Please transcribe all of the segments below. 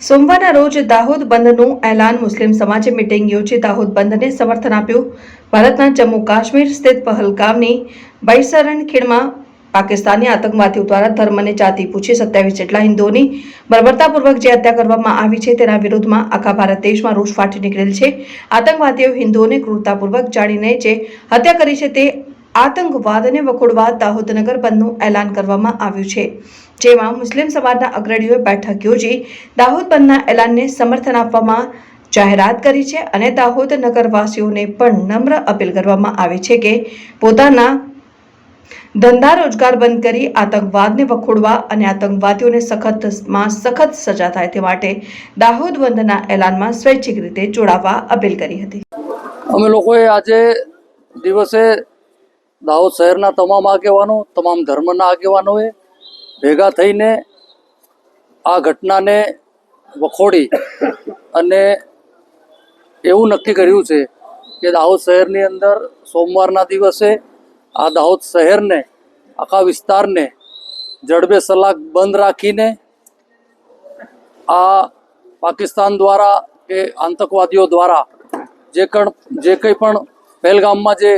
સોમવારના રોજ દાહોદ બંધનું એલાન મુસ્લિમ સમાજે મિટિંગ યોજી દાહોદ બંધને સમર્થન આપ્યું. ભારતના જમ્મુ કાશ્મીર સ્થિત પહલગામની બૈસરણ ખીણમાં પાકિસ્તાની આતંકવાદીઓ દ્વારા ધર્મ અને જાતિ પૂછી સત્યાવીસ જેટલા હિન્દુઓની બર્બરતાપૂર્વક જે હત્યા કરવામાં આવી છે તેના વિરોધમાં આખા ભારત દેશમાં રોષ ફાટી નીકળેલ છે. આતંકવાદીઓ હિન્દુઓને ક્રૂરતાપૂર્વક જાણીને જે હત્યા કરી છે તે આતંકવાદને વખોડવા દાહોદ નગર બંધનું એલાન કરવામાં આવ્યું છે. જેમાં મુસ્લિમ સમાજના અગ્રણીઓએ બેઠક યોજી દાહોદ બંધના એલાનને સમર્થન આપવામાં જાહેરાત કરી છે અને દાહોદ નગરવાસીઓને પણ નમ્ર અપીલ કરવામાં આવી છે કે પોતાના ધંધા રોજગાર બંધ કરી આતંકવાદને વખોડવા અને આતંકવાદીઓને સખતમાં સખત સજા થાય તે માટે દાહોદ બંધના એલાનમાં સ્વૈચ્છિક રીતે જોડાવા અપીલ કરી હતી. અમે લોકોએ આજે દિવસે દાહોદ શહેરના તમામ આગેવાનો, તમામ ધર્મના આગેવાનોએ ભેગા થઈને આ ઘટનાને વખોડી અને એવું નક્કી કર્યું છે કે દાહોદ શહેરની અંદર સોમવારના દિવસે આ દાહોદ શહેરને, આખા વિસ્તારને જડબે સલાક બંધ રાખીને આ પાકિસ્તાન દ્વારા કે આતંકવાદીઓ દ્વારા જે કણ, જે કંઈ પણ પહેલગામમાં જે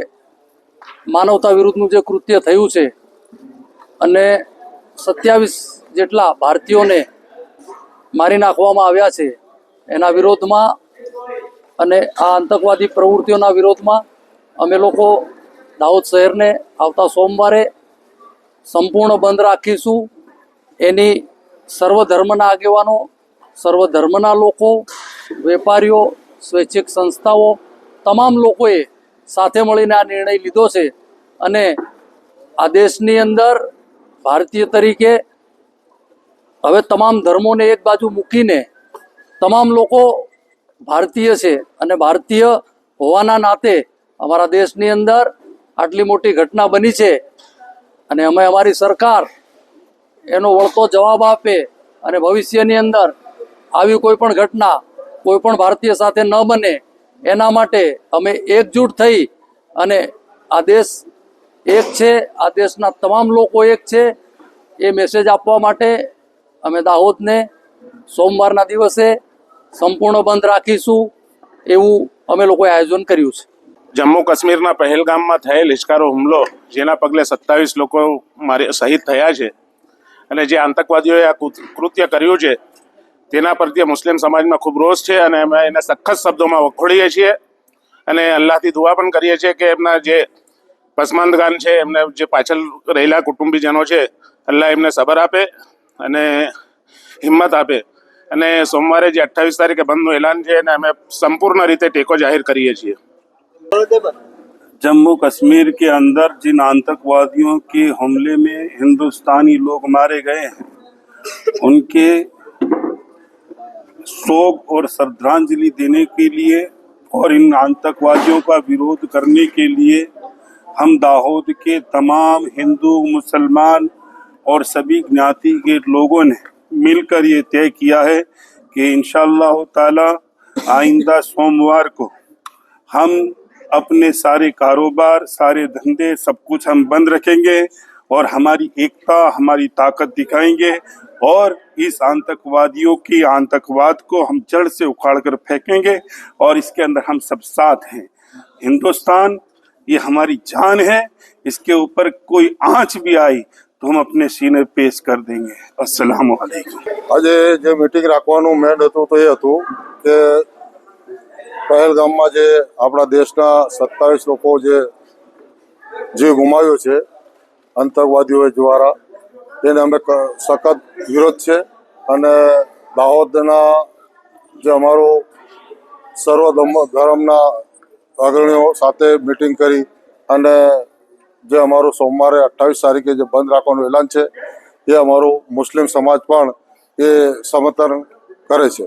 માનવતા વિરુદ્ધનું જે કૃત્ય થયું છે અને સત્યાવીસ જેટલા ભારતીયોને મારી નાખવામાં આવ્યા છે, એના વિરોધમાં અને આ આતંકવાદી પ્રવૃત્તિઓના વિરોધમાં અમે લોકો દાહોદ શહેરને આવતા સોમવારે સંપૂર્ણ બંધ રાખીશું. એની સર્વ ધર્મના આગેવાનો, સર્વ ધર્મના લોકો, વેપારીઓ, સ્વૈચ્છિક સંસ્થાઓ, તમામ લોકોએ સાથે મળીને આ નિર્ણય લીધો છે અને આ દેશની અંદર ભારતીય તરીકે હવે તમામ ધર્મોને એક બાજુ મૂકીને તમામ લોકો ભારતીય છે અને ભારતીય હોવાના નાતે અમારા દેશની અંદર આટલી મોટી ઘટના બની છે અને અમે અમારી સરકાર એનો વળતો જવાબ આપે અને ભવિષ્યની અંદર આવી કોઈ પણ ઘટના કોઈ પણ ભારતીય સાથે ન બને, એના માટે અમે એકજૂટ થઈ અને આ દેશ એક છે, આ દેશના તમામ લોકો એક છે એ મેસેજ આપવા માટે અમે દાહોદને સોમવારના દિવસે સંપૂર્ણ બંધ રાખીશું એવું અમે લોકોએ આયોજન કર્યું છે. જમ્મુ કાશ્મીરના પહેલગામમાં થયેલ હિચકારો હુમલો, જેના પગલે સત્તાવીસ લોકો મારે શહીદ થયા છે અને જે આતંકવાદીઓએ આ કૃત- કૃત્ય કર્યું છે, તેના પ્રત્યે મુસ્લિમ સમાજમાં ખૂબ રોષ છે અને અમે એને સખત શબ્દોમાં વખોડીએ છીએ અને અલ્લાહથી દુઆ પણ કરીએ છીએ કે એમના જે પસમાંદગાન છે, એમને જે પાછળ રહેલા કુટુંબીજનો છે અલ્લાહ એમને સબર આપે અને હિંમત આપે અને સોમવારે જે અઠ્ઠાવીસ તારીખે બંધનું એલાન છે એને અમે સંપૂર્ણ રીતે ટેકો જાહેર કરીએ છીએ जम्मू कश्मीर के अंदर जिन आतंकवादियों के हमले में हिंदुस्तानी लोग मारे गए हैं उनके शोक और श्रद्धांजलि देने के लिए और इन आतंकवादियों का विरोध करने के लिए हम दाहोद के तमाम हिंदू मुसलमान और सभी ज्ञाति के लोगों ने मिलकर ये तय किया है कि इन ताला आइंदा सोमवार को हम अपने सारे कारोबार, सारे धंधे, सब कुछ हम बंद रखेंगे और हमारी एकता, हमारी ताकत दिखाएँगे और इस आतंकवादियों की आतंकवाद को हम जड़ से उखाड़ कर फेंकेंगे और इसके अंदर हम सब साथ हैं। हिंदुस्तान, ये हमारी जान है, इसके ऊपर कोई आँच भी आई हम अपने सीने पेश कर देंगे अस्सलाम वालेकुम આજે જે મિટિંગ રાખવાનું મેન હતું તો એ હતું કે પહેલગામમાં જે આપણા દેશના સત્તાવીસ લોકો જે જીવ ગુમાવ્યો છે આતંકવાદીઓ દ્વારા તેને અમે ક- સખત વિરોધ છે અને દાહોદના જે અમારો સર્વ ધર્મ- ધર્મના અગ્રણીઓ સાથે મિટિંગ કરી અને જે અમારું સોમવારે અઠ્ઠાવીસ તારીખે જે બંધ રાખવાનું એલાન છે, એ અમારું મુસ્લિમ સમાજ પણ એ સમર્થન કરે છે.